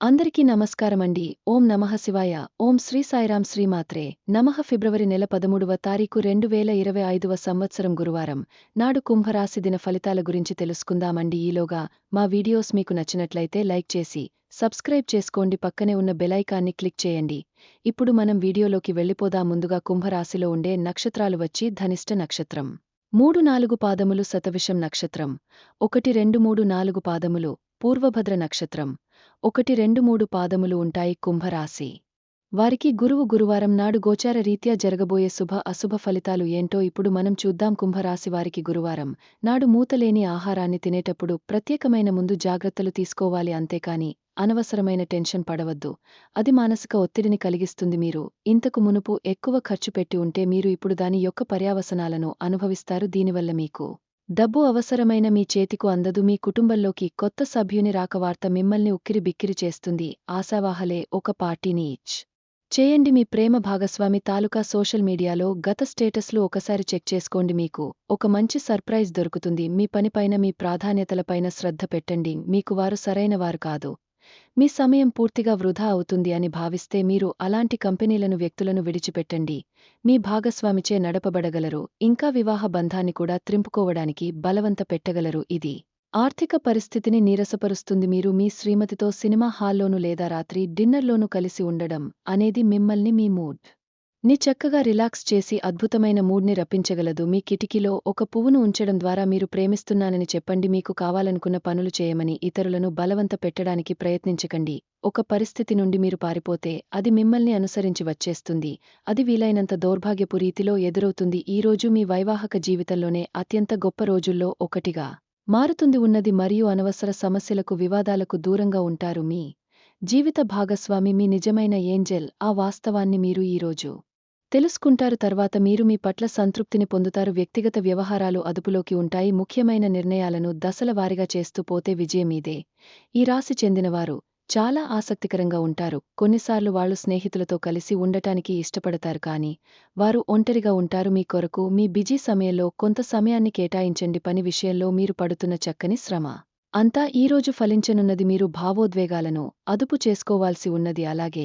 అందరికీ నమస్కారమండి. ఓం నమః శివాయ. ఓం శ్రీ సాయిరాం శ్రీమాత్రే నమః ఫిబ్రవరి నెల పదమూడవ తారీఖు రెండు వేల ఇరవై ఐదవ సంవత్సరం గురువారం. నాడు కుంభరాశి దిన ఫలితాల గురించి తెలుసుకుందామండి. ఈలోగా మా వీడియోస్ మీకు నచ్చినట్లయితే లైక్ చేసి సబ్స్క్రైబ్ చేసుకోండి. పక్కనే ఉన్న బెలైకాన్ని క్లిక్ చేయండి. ఇప్పుడు మనం వీడియోలోకి వెళ్ళిపోదా ముందుగా కుంభరాశిలో ఉండే నక్షత్రాలు వచ్చి ధనిష్ట నక్షత్రం. మూడు నాలుగు పాదములు శతవిషం నక్షత్రం. ఒకటి రెండు మూడు నాలుగు పాదములు పూర్వభద్ర నక్షత్రం. ఒకటి రెండు మూడు పాదములు ఉంటాయి కుంభరాశి. వారికి గురువు గురువారం నాడు గోచార రీత్యా జరగబోయే శుభ అశుభ ఫలితాలు ఏంటో ఇప్పుడు మనం చూద్దాం. కుంభరాశి వారికి గురువారం నాడు మూతలేని ఆహారాన్ని తినేటప్పుడు ప్రత్యేకమైన ముందు జాగ్రత్తలు తీసుకోవాలి అంతేకాని అనవసరమైన టెన్షన్ పడవద్దు. అది మానసిక ఒత్తిడిని కలిగిస్తుంది మీరు. ఇంతకు మునుపు ఎక్కువ ఖర్చు పెట్టి ఉంటే మీరు ఇప్పుడు దాని యొక్క పర్యావసనాలను అనుభవిస్తారు. దీనివల్ల మీకు డబ్బు అవసరమైన మీ చేతికు అందదు మీ కుటుంబంలోకి కొత్త సభ్యుని రాకవార్త మిమ్మల్ని ఉక్కిరి బిక్కిరి చేస్తుంది. ఆశావాహలే ఒక పార్టీని ఇచ్ చేయండి మీ ప్రేమ భాగస్వామి తాలూకా సోషల్ మీడియాలో గత స్టేటస్లు ఒకసారి చెక్ చేసుకోండి మీకు. ఒక మంచి సర్ప్రైజ్ దొరుకుతుంది. మీ పనిపైన మీ ప్రాధాన్యతలపైన శ్రద్ధ పెట్టండి. మీకు వారు సరైన వారు కాదు. మీ సమయం పూర్తిగా వృధా అవుతుంది అని భావిస్తే మీరు అలాంటి కంపెనీలను వ్యక్తులను విడిచిపెట్టండి. మీ భాగస్వామిచే నడపబడగలరు. ఇంకా వివాహ బంధాన్ని కూడా త్రింపుకోవడానికి బలవంత పెట్టగలరు ఇది. ఆర్థిక పరిస్థితిని నీరసపరుస్తుంది మీరు మీ శ్రీమతితో సినిమా హాల్లోనూ లేదా రాత్రి డిన్నర్లోనూ కలిసి ఉండడం అనేది మిమ్మల్ని మీ మూడ్. ని చక్కగా రిలాక్స్ చేసి అద్భుతమైన మూడ్ని రప్పించగలదు. మీ కిటికీలో ఒక పువ్వును ఉంచడం ద్వారా మీరు ప్రేమిస్తున్నానని చెప్పండి. మీకు కావాలనుకున్న పనులు చేయమని ఇతరులను బలవంత పెట్టడానికి ప్రయత్నించకండి. ఒక పరిస్థితి నుండి మీరు పారిపోతే అది మిమ్మల్ని అనుసరించి వచ్చేస్తుంది. అది వీలైనంత దౌర్భాగ్యపు రీతిలో ఎదురవుతుంది. ఈ రోజు మీ వైవాహక జీవితంలోనే అత్యంత గొప్ప రోజుల్లో ఒకటిగా మారుతుంది. ఉన్నది మరియు అనవసర సమస్యలకు వివాదాలకు దూరంగా ఉంటారు మీ జీవిత భాగస్వామి మీ నిజమైన ఏంజెల్ ఆ వాస్తవాన్ని మీరు ఈరోజు తెలుసుకుంటారు తర్వాత మీరు మీ పట్ల సంతృప్తిని పొందుతారు. వ్యక్తిగత వ్యవహారాలు అదుపులోకి ఉంటాయి. ముఖ్యమైన నిర్ణయాలను దశల వారిగా చేస్తూ పోతే విజయమీదే ఈ రాశి చెందినవారు చాలా ఆసక్తికరంగా ఉంటారు. కొన్నిసార్లు వాళ్ళు స్నేహితులతో కలిసి ఉండటానికి ఇష్టపడతారు కానీ వారు ఒంటరిగా ఉంటారు. మీ కొరకు మీ బిజీ సమయంలో కొంత సమయాన్ని కేటాయించండి. పని విషయంలో మీరు పడుతున్న చక్కని శ్రమ. అంతా ఈరోజు ఫలించనున్నది మీరు భావోద్వేగాలను అదుపు చేసుకోవాల్సి ఉన్నది. అలాగే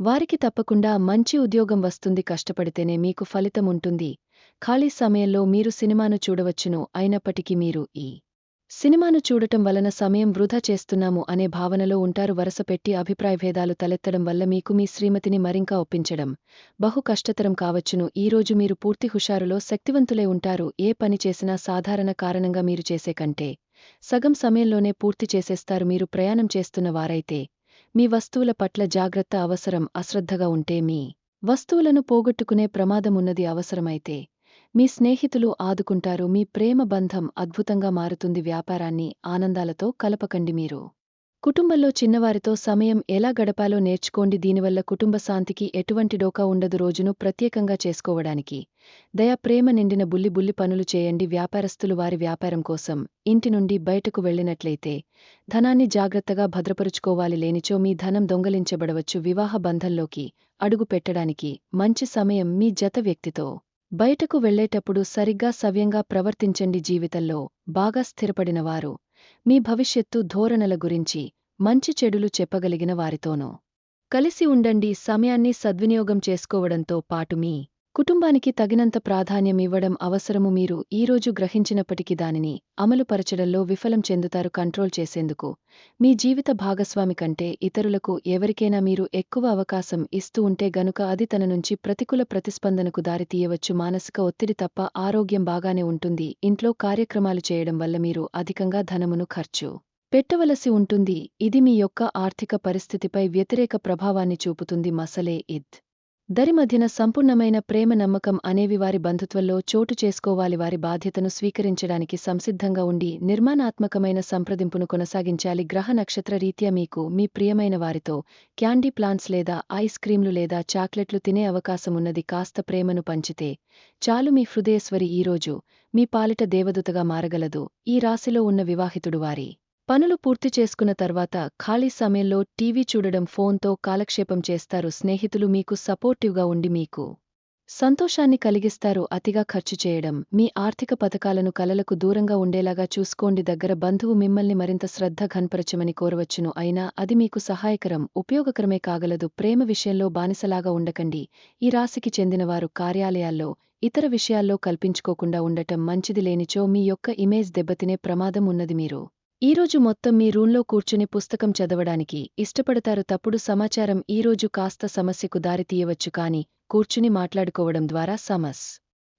వారికి తప్పకుండా మంచి ఉద్యోగం వస్తుంది కష్టపడితేనే మీకు ఫలితం ఉంటుంది. ఖాళీ సమయంలో మీరు సినిమాను చూడవచ్చును అయినప్పటికీ మీరు ఈ సినిమాను చూడటం వలన సమయం వృధా చేస్తున్నాము అనే భావనలో ఉంటారు వరసపెట్టి అభిప్రాయ భేదాలు తలెత్తడం వల్ల మీకు మీ శ్రీమతిని మరింకా ఒప్పించడం. బహు కష్టతరం కావచ్చును. ఈరోజు మీరు పూర్తి హుషారులో శక్తివంతులై ఉంటారు. ఏ పని చేసినా సాధారణ కారణంగా మీరు చేసే కంటే సగం సమయంలోనే పూర్తి చేసేస్తారు మీరు ప్రయాణం చేస్తున్న వారైతే. మీ వస్తువుల పట్ల జాగ్రత్త అవసరం అశ్రద్ధగా ఉంటే మీ వస్తువులను పోగొట్టుకునే ప్రమాదమున్నది అవసరమైతే మీ స్నేహితులు ఆదుకుంటారు మీ ప్రేమ బంధం అద్భుతంగా మారుతుంది వ్యాపారాన్ని ఆనందాలతో కలపకండి మీరు. కుటుంబంలో చిన్నవారితో సమయం ఎలా గడపాలో నేర్చుకోండి. దీనివల్ల కుటుంబ శాంతికి ఎటువంటి డోకా ఉండదు రోజును ప్రత్యేకంగా చేసుకోవడానికి. దయా ప్రేమ నిండిన బుల్లి బుల్లి పనులు చేయండి. వ్యాపారస్తులు వారి వ్యాపారం కోసం ఇంటి నుండి బయటకు వెళ్ళినట్లయితే ధనాన్ని జాగ్రత్తగా భద్రపరుచుకోవాలి. లేనిచో మీ ధనం దొంగలించబడవచ్చు. వివాహ బంధంలోకి అడుగు పెట్టడానికి మంచి సమయం మీ జత వ్యక్తితో బయటకు వెళ్ళేటప్పుడు సరిగ్గా సవ్యంగా ప్రవర్తించండి. జీవితంలో బాగా స్థిరపడినవారు మీ భవిష్యత్తు ధోరణల గురించి మంచి చెడులు చెప్పగలిగిన వారితోనూ. కలిసి ఉండండి సమయాన్ని సద్వినియోగం చేసుకోవడంతో పాటు మీ కుటుంబానికి తగినంత ప్రాధాన్యం ఇవ్వడం అవసరము మీరు ఈరోజు గ్రహించినప్పటికీ దానిని అమలుపరచడంలో విఫలం చెందుతారు కంట్రోల్ చేసేందుకు. మీ జీవిత భాగస్వామి కంటే ఇతరులకు ఎవరికైనా మీరు ఎక్కువ అవకాశం ఇస్తూ ఉంటే గనుక అది తన నుంచి ప్రతికూల ప్రతిస్పందనకు దారితీయవచ్చు మానసిక ఒత్తిడి తప్ప ఆరోగ్యం బాగానే ఉంటుంది. ఇంట్లో కార్యక్రమాలు చేయడం వల్ల మీరు అధికంగా ధనమును ఖర్చు పెట్టవలసి ఉంటుంది. ఇది మీ యొక్క ఆర్థిక పరిస్థితిపై వ్యతిరేక ప్రభావాన్ని చూపుతుంది. మసలే ఇద్. దరి మధ్యన సంపూర్ణమైన ప్రేమ నమ్మకం అనేవి వారి బంధుత్వంలో చోటు చేసుకోవాలి. వారి బాధ్యతను స్వీకరించడానికి సంసిద్ధంగా ఉండి నిర్మాణాత్మకమైన సంప్రదింపును కొనసాగించాలి. గ్రహ నక్షత్ర రీత్యా మీకు మీ ప్రియమైన వారితో క్యాండీ ప్లాంట్స్ లేదా ఐస్ క్రీంలు లేదా చాక్లెట్లు తినే అవకాశమున్నది కాస్త ప్రేమను పంచితే చాలు మీ హృదయస్వరి ఈరోజు మీ పాలిట దేవదూతగా మారగలదు. ఈ రాశిలో ఉన్న వివాహితుడు వారి పనులు పూర్తి చేసుకున్న తర్వాత ఖాళీ సమయంలో టీవీ చూడడం ఫోన్తో కాలక్షేపం చేస్తారు స్నేహితులు మీకు సపోర్టివ్గా ఉండి మీకు సంతోషాన్ని కలిగిస్తారు అతిగా ఖర్చు చేయడం. మీ ఆర్థిక పథకాలను కలలకు దూరంగా ఉండేలాగా చూసుకోండి. దగ్గర బంధువు మిమ్మల్ని మరింత శ్రద్ధ ఘన్పరచమని కోరవచ్చును. అయినా అది మీకు సహాయకరం. ఉపయోగకరమే కాగలదు. ప్రేమ విషయంలో బానిసలాగా ఉండకండి. ఈ రాశికి చెందినవారు కార్యాలయాల్లో ఇతర విషయాల్లో కల్పించుకోకుండా ఉండటం మంచిది లేనిచో మీ యొక్క ఇమేజ్ దెబ్బతినే ప్రమాదం ఉన్నది మీరు. ఈరోజు మొత్తం మీ రూంలో కూర్చుని పుస్తకం చదవడానికి ఇష్టపడతారు తప్పుడు సమాచారం ఈరోజు కాస్త సమస్యకు దారితీయవచ్చు కాని కూర్చుని మాట్లాడుకోవడం ద్వారా సమస్.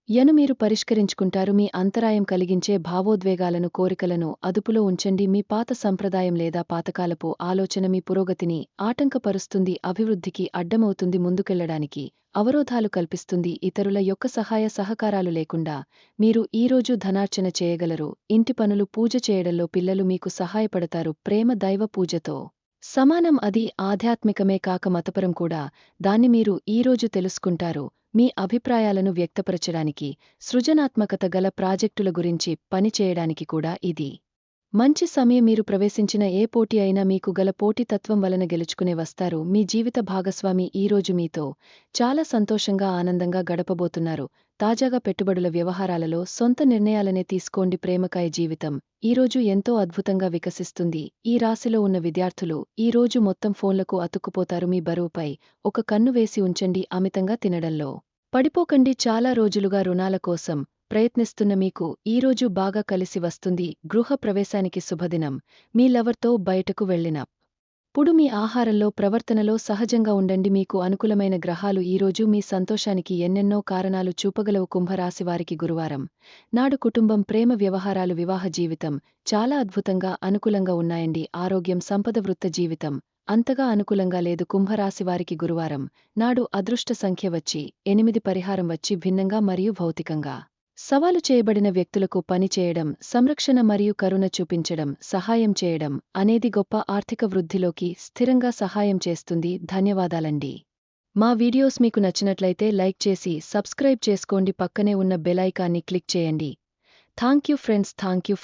యను మీరు పరిష్కరించుకుంటారు. మీ అంతరాయం కలిగించే భావోద్వేగాలను కోరికలను అదుపులో ఉంచండి. మీ పాత సంప్రదాయం లేదా పాతకాలపు ఆలోచన మీ పురోగతిని ఆటంకపరుస్తుంది. అభివృద్ధికి అడ్డమవుతుంది ముందుకెళ్ళడానికి అవరోధాలు కల్పిస్తుంది. ఇతరుల యొక్క సహాయ సహకారాలు లేకుండా మీరు ఈరోజు ధనార్చన చేయగలరు. ఇంటి పనులు పూజ చేయడంలో పిల్లలు మీకు సహాయపడతారు. ప్రేమ దైవ పూజతో సమానం అది ఆధ్యాత్మికమే కాక మతపరం కూడా. దాన్ని మీరు ఈరోజు తెలుసుకుంటారు. మీ అభిప్రాయాలను వ్యక్తపరచడానికి సృజనాత్మకత గల ప్రాజెక్టుల గురించి పనిచేయడానికి కూడా ఇది. మంచి సమయం మీరు ప్రవేశించిన ఏ పోటీ అయినా మీకు గల పోటీతత్వం వలన గెలుచుకునే వస్తారు. మీ జీవిత భాగస్వామి ఈరోజు మీతో చాలా సంతోషంగా ఆనందంగా గడపబోతున్నారు. తాజాగా పెట్టుబడుల వ్యవహారాలలో సొంత నిర్ణయాలనే తీసుకోండి ప్రేమకాయ జీవితం. ఈరోజు ఎంతో అద్భుతంగా వికసిస్తుంది. ఈ రాశిలో ఉన్న విద్యార్థులు ఈ రోజు మొత్తం ఫోన్లకు అతుక్కుపోతారు. మీ బరువుపై ఒక కన్ను వేసి ఉంచండి అమితంగా తినడంలో. పడిపోకండి. చాలా రోజులుగా రుణాల కోసం ప్రయత్నిస్తున్న మీకు ఈరోజు బాగా కలిసి వస్తుంది. గృహ ప్రవేశానికి శుభదినం. మీ లవర్తో బయటకు వెళ్ళిన పుడు మీ ఆహారంలో ప్రవర్తనలో సహజంగా ఉండండి. మీకు అనుకూలమైన గ్రహాలు ఈరోజు మీ సంతోషానికి ఎన్నెన్నో కారణాలు చూపగలవు. కుంభరాశివారికి గురువారం. నాడు కుటుంబం ప్రేమ వ్యవహారాలు వివాహ జీవితం చాలా అద్భుతంగా అనుకూలంగా ఉన్నాయండి. ఆరోగ్యం సంపద వృత్త జీవితం అంతగా అనుకూలంగా లేదు. కుంభరాశివారికి గురువారం. నాడు అదృష్ట సంఖ్య వచ్చి ఎనిమిది పరిహారం వచ్చి భిన్నంగా మరియు భౌతికంగా సవాలు చేయబడిన వ్యక్తులకు పని చేయడం సంరక్షణ మరియు కరుణ చూపించడం సహాయం చేయడం అనేది గొప్ప ఆర్థిక వృద్ధిలోకి స్థిరంగా సహాయం చేస్తుంది. ధన్యవాదాలండి. మా వీడియోస్ మీకు నచ్చినట్లయితే లైక్ చేసి సబ్స్క్రైబ్ చేసుకోండి. పక్కనే ఉన్న బెలైకాన్ని క్లిక్ చేయండి. Thank you friends thank you